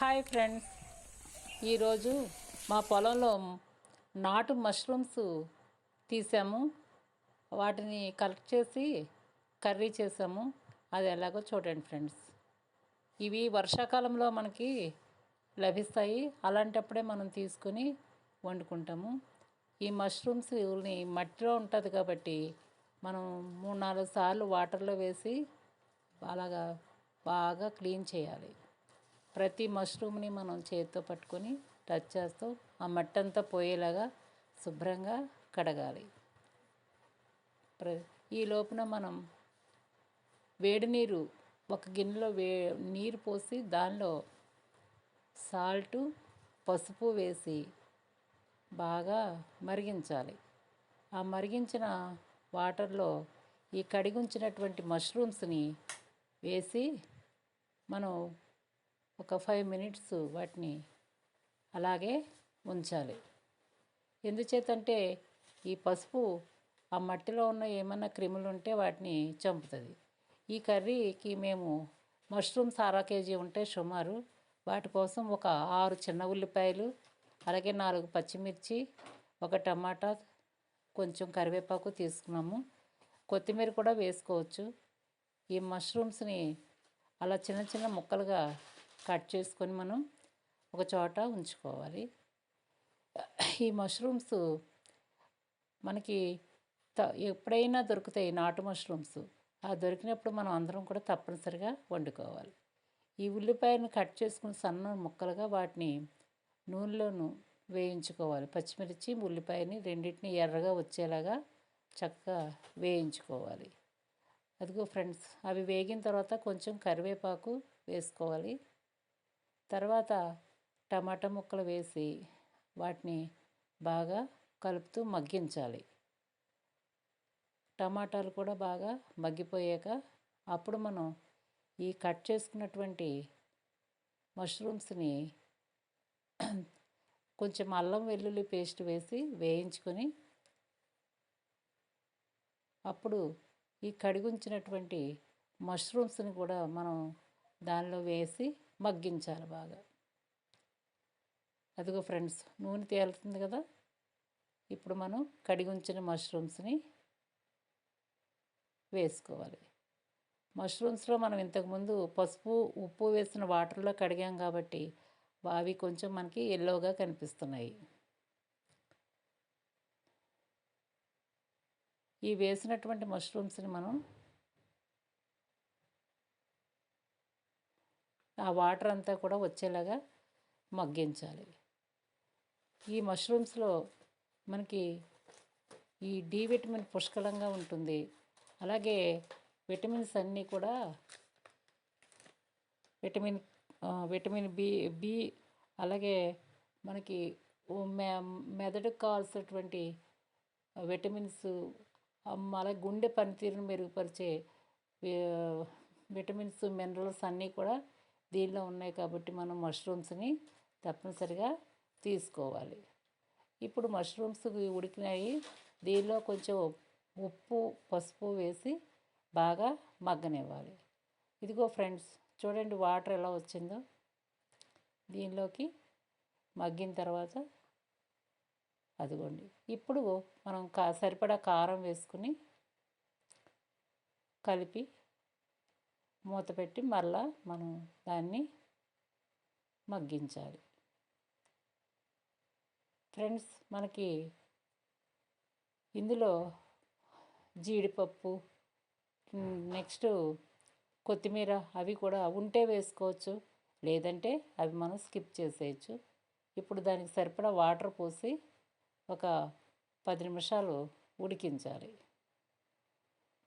Hi friends. ఈరోజు మా పొలంలో నాటు మష్రూమ్స్ తీసాము. వాటిని కలెక్ట్ చేసి కర్రీ చేసాము. అది ఎలాగో చూడండి ఫ్రెండ్స్. ఇవి వర్షాకాలంలో మనకి లభిస్తాయి. అలాంటప్పుడే మనం తీసుకుని వండుకుంటాము. ఈ మష్రూమ్స్ మట్టిలో ఉంటుంది కాబట్టి మనం మూడు నాలుగు సార్లు వాటర్లో వేసి అలాగా బాగా క్లీన్ చేయాలి. ప్రతి మష్రూమ్ని మనం చేతితో పట్టుకొని టచ్ చేస్తూ ఆ మట్టంతా పోయేలాగా శుభ్రంగా కడగాలి. ప్ర ఈ లోపున మనం వేడి నీరు ఒక గిన్నెలో వే నీరు పోసి దానిలో సాల్టు పసుపు వేసి బాగా మరిగించాలి. ఆ మరిగించిన వాటర్లో ఈ కడిగుంచినటువంటి మష్రూమ్స్ని వేసి మనం ఒక ఫైవ్ మినిట్స్ వాటిని అలాగే ఉంచాలి. ఎందుచేతంటే ఈ పసుపు ఆ మట్టిలో ఉన్న ఏమన్నా క్రిములు ఉంటే వాటిని చంపుతుంది. ఈ కర్రీకి మేము మష్రూమ్స్ అర కేజీ ఉంటే సుమారు వాటి కోసం ఒక ఆరు చిన్న ఉల్లిపాయలు అలాగే నాలుగు పచ్చిమిర్చి ఒక టమాటా కొంచెం కరివేపాకు తీసుకున్నాము. కొత్తిమీర కూడా వేసుకోవచ్చు. ఈ మష్రూమ్స్ని అలా చిన్న చిన్న ముక్కలుగా కట్ చేసుకొని మనం ఒక చోట ఉంచుకోవాలి. ఈ మష్రూమ్స్ మనకి ఎప్పుడైనా దొరుకుతాయి నాటు మష్రూమ్స్. ఆ దొరికినప్పుడు మనం అందరం కూడా తప్పనిసరిగా వండుకోవాలి. ఈ ఉల్లిపాయను కట్ చేసుకుని సన్న ముక్కలుగా వాటిని నూనెలోను వేయించుకోవాలి. పచ్చిమిర్చి ఉల్లిపాయని రెండింటిని ఎర్రగా వచ్చేలాగా చక్కగా వేయించుకోవాలి. అదిగో ఫ్రెండ్స్ అవి వేగిన తర్వాత కొంచెం కరివేపాకు వేసుకోవాలి. తర్వాత టమాటా ముక్కలు వేసి వాటిని బాగా కలుపుతూ మగ్గించాలి. టమాటాలు కూడా బాగా మగ్గిపోయాక అప్పుడు మనం ఈ కట్ చేసుకున్నటువంటి మష్రూమ్స్ని కొంచెం అల్లం వెల్లుల్లి పేస్ట్ వేసి వేయించుకొని అప్పుడు ఈ కడిగుంచినటువంటి మష్రూమ్స్ని కూడా మనం దానిలో వేసి మగ్గించాలి బాగా. అదిగో ఫ్రెండ్స్ నూనె తేలుతుంది కదా? ఇప్పుడు మనం కడిగుంచిన మష్రూమ్స్ని వేసుకోవాలి. మష్రూమ్స్లో మనం ఇంతకుముందు పసుపు ఉప్పు వేసిన వాటర్లో కడిగాం కాబట్టి అవి కొంచెం మనకి ఎల్లోగా కనిపిస్తున్నాయి. ఈ వేసినటువంటి మష్రూమ్స్ని మనం ఆ వాటర్ అంతా కూడా వచ్చేలాగా మగ్గించాలి. ఈ మష్రూమ్స్లో మనకి ఈ డి విటమిన్ పుష్కలంగా ఉంటుంది. అలాగే విటమిన్స్ అన్నీ కూడా విటమిన్ విటమిన్ బి బి అలాగే మనకి మె మెదడుకు కావాల్సినటువంటి విటమిన్స్ అలాగే గుండె పనితీరును మెరుగుపరిచే విటమిన్స్ మినరల్స్ అన్నీ కూడా దీనిలో ఉన్నాయి కాబట్టి మనం మష్రూమ్స్ని తప్పనిసరిగా తీసుకోవాలి. ఇప్పుడు మష్రూమ్స్ ఉడికినాయి. దీనిలో కొంచెం ఉప్పు పసుపు వేసి బాగా మగ్గనివ్వాలి. ఇదిగో ఫ్రెండ్స్ చూడండి వాటర్ ఎలా వచ్చిందో. దీనిలోకి మగ్గిన తర్వాత అదిగోండి. ఇప్పుడు మనం కా సరిపడా కారం వేసుకుని కలిపి మూత పెట్టి మరలా మనం దాన్ని మగ్గించాలి. ఫ్రెండ్స్ మనకి ఇందులో జీడిపప్పు నెక్స్ట్ కొత్తిమీర అవి కూడా ఉంటే వేసుకోవచ్చు. లేదంటే అవి మనం స్కిప్ చేసేయచ్చు. ఇప్పుడు దానికి సరిపడా వాటర్ పోసి ఒక పది నిమిషాలు ఉడికించాలి.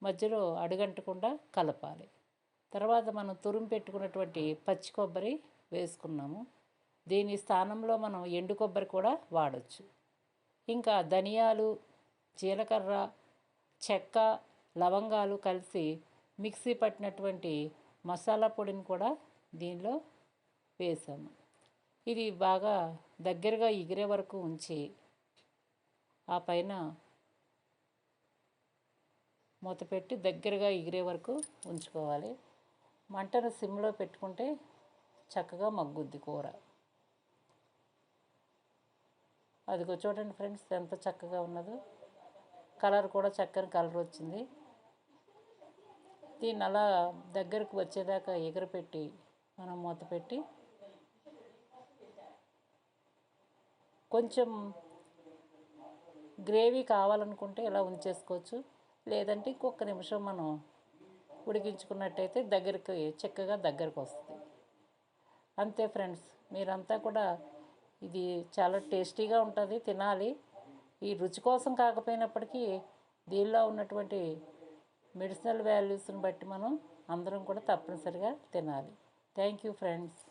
మధ్యలో అడుగంటకుండా కలపాలి. తర్వాత మనం తురుము పెట్టుకున్నటువంటి పచ్చి కొబ్బరి వేసుకున్నాము. దీని స్థానంలో మనం ఎండు కొబ్బరి కూడా వాడచ్చు. ఇంకా ధనియాలు జీలకర్ర చెక్క లవంగాలు కలిసి మిక్సీ పట్టినటువంటి మసాలా పొడిని కూడా దీనిలో వేసాము. ఇది బాగా దగ్గరగా ఎగిరే వరకు ఉంచి ఆ పైన మూత పెట్టి దగ్గరగా ఎగిరే వరకు ఉంచుకోవాలి. మంటను సిమ్లో పెట్టుకుంటే చక్కగా మగ్గుద్ది కూర. అదిగో చూడండి ఫ్రెండ్స్ ఎంత చక్కగా ఉన్నదో. కలర్ కూడా చక్కని కలర్ వచ్చింది. దీన్ని అలా దగ్గరకు వచ్చేదాకా ఎగరపెట్టి మనం మూత పెట్టి కొంచెం గ్రేవీ కావాలనుకుంటే ఇలా ఉంచేసుకోవచ్చు. లేదంటే ఇంకొక నిమిషం మనం ఉడికించుకున్నట్టయితే దగ్గరికి చక్కగా దగ్గరకు వస్తుంది. అంతే ఫ్రెండ్స్ మీరంతా కూడా ఇది చాలా టేస్టీగా ఉంటుంది తినాలి. ఈ రుచి కోసం కాకపోయినప్పటికీ దీనిలో ఉన్నటువంటి మెడిసినల్ వాల్యూస్ని బట్టి మనం అందరం కూడా తప్పనిసరిగా తినాలి. Thank you friends.